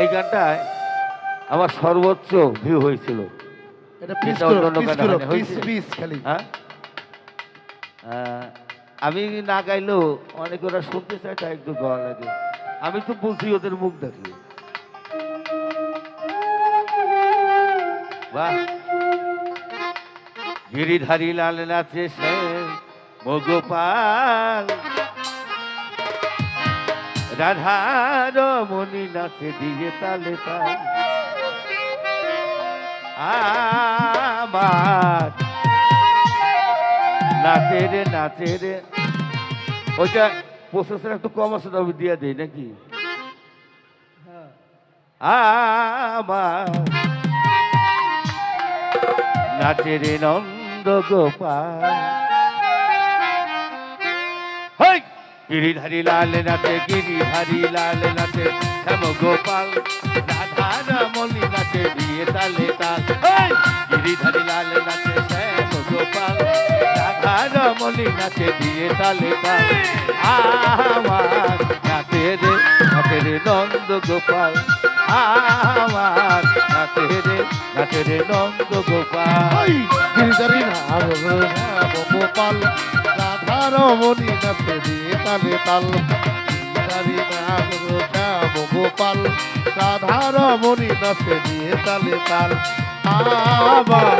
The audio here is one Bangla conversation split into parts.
এই গানটায় আমার সর্বোচ্চ ভিউ হয়েছিল। হয়? আমি না গাইলেও অনেকে ওরা শুনতে চায় তাই একটু গাওয়া লাগে। আমি তো বুঝি ওদের মুখ দেখি বাহ। গিরিধারী লাল নাচে সে মগোপাল রাধার মনি নাচে দিয়ে তালে তাল। আমার নাচে রে নাচে ওইটা প্রসেসর একটু কম আছে, তবে দিয়ে দেই নাকি? আমার নাচে রে নন্দ গোপাল। গিরিধারী লাল নাচে গিরিধারী লাল নাচে, শ্যাম গোপাল, রাধা রমণী নাচে দিয়ে তালে তাল! গিরিধারী লাল নাচে, শ্যাম গোপাল, রাধা রমণী নাচে দিয়ে তালে তাল। আমার নাচে রে নাচে রে নন্দ গোপাল। আমার নাচে রে নাচে রে নন্দ গোপাল। গিরিধারী নাম গোপাল। রমণী নাচে দিয়ে তালে তাল গিরিধারী নাম গোপাল রাধা রমণী নাচে দিয়ে তালে তাল আমার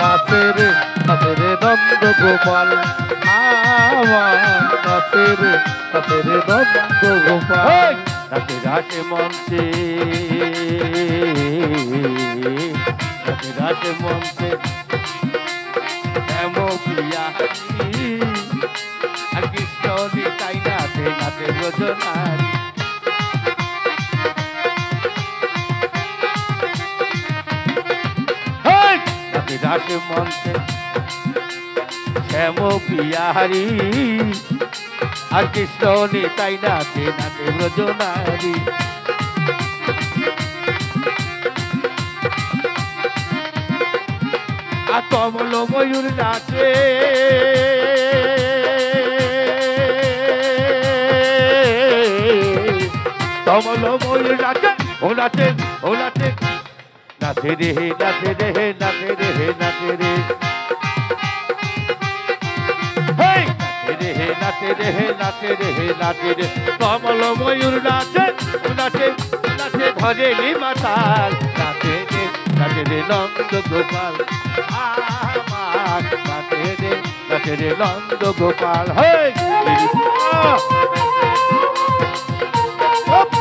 নাচে রে নাচে রে নন্দ গোপাল আমার নাচে রে নাচে রে নন্দ গোপাল! রাতে রাতে মঞ্চে রাতে রাতে মঞ্চে হেই! রাতে রাতে মঞ্চে শ্যাম পিয়ারি আর কৃষ্ণ তাই নাচে নাচে ব্রজনারী আর কমল ময়ূর নাচে। কমল ময়ূর নাচে, ও নাচে ও নাচে। নাচে রে হে, নাচে রে হে, নাচে রে হে, নাচে রে! হে, নাচে রে হে, নাচে রে হে, নাচে রে। কমল ময়ূর নাচে, ও নাচে নাচে ধরে নি মাতাল। নাচে রে নাচে রে নন্দ গোপাল। আমার নাচে রে নাচে রে নন্দ গোপাল। হেই!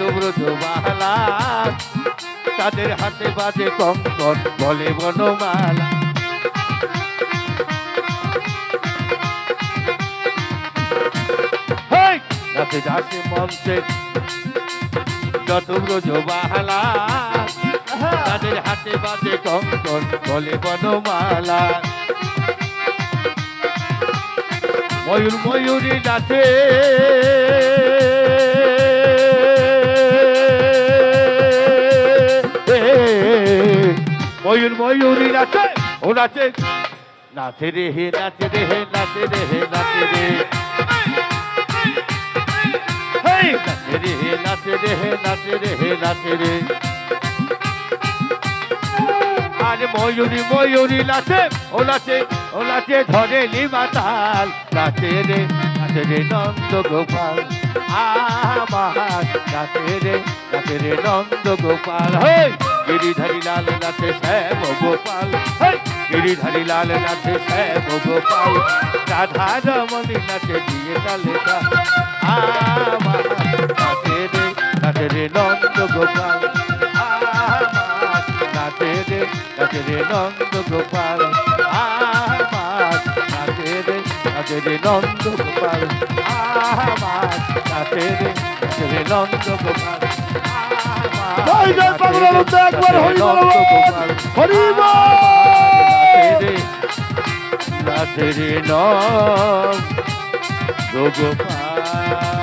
ব্রত বাহালা। তাদের হাতে বাজে কঙ্কন বলে বনমালা! রাতে রাশি মন্ত্রে যত ব্রজ বাহালা। তাদের হাতে বাজে কঙ্কন বলে বনমালা। ময়ূর ময়ূরী নাচে। ময়ূরী নাচে, ও নাচে। নাচে রে হে, নাচে রে হে, নাচে রে হে, নাচে রে। নাচে রে হে, নাচে রে হে, নাচে রে হে, নাচে রে। আরে ময়ূরী ময়ূরী নাচে, ও নাচে ও নাচে ধরে নি মাতাল নাচে রে নাচে রে নন্দ গোপাল। আমার নাচে রে নাচে রে নন্দ গোপাল। হেই! গিরিধারী লাল নাচে শ্যাম গোপাল গিরিধারী লাল নাচে শ্যাম গোপাল রাধা রমণী নাচে দিয়ে তালে আমার নাচে রে নাচে রে নন্দ গোপাল আমার নাচে রে নাচে রে নন্দ গোপাল রে নন্দ গোপাল রে নন্দ গোপাল জয় জয় বাংলা নন্দ একবার হরি হরি বল! নাম রে নম গোপাল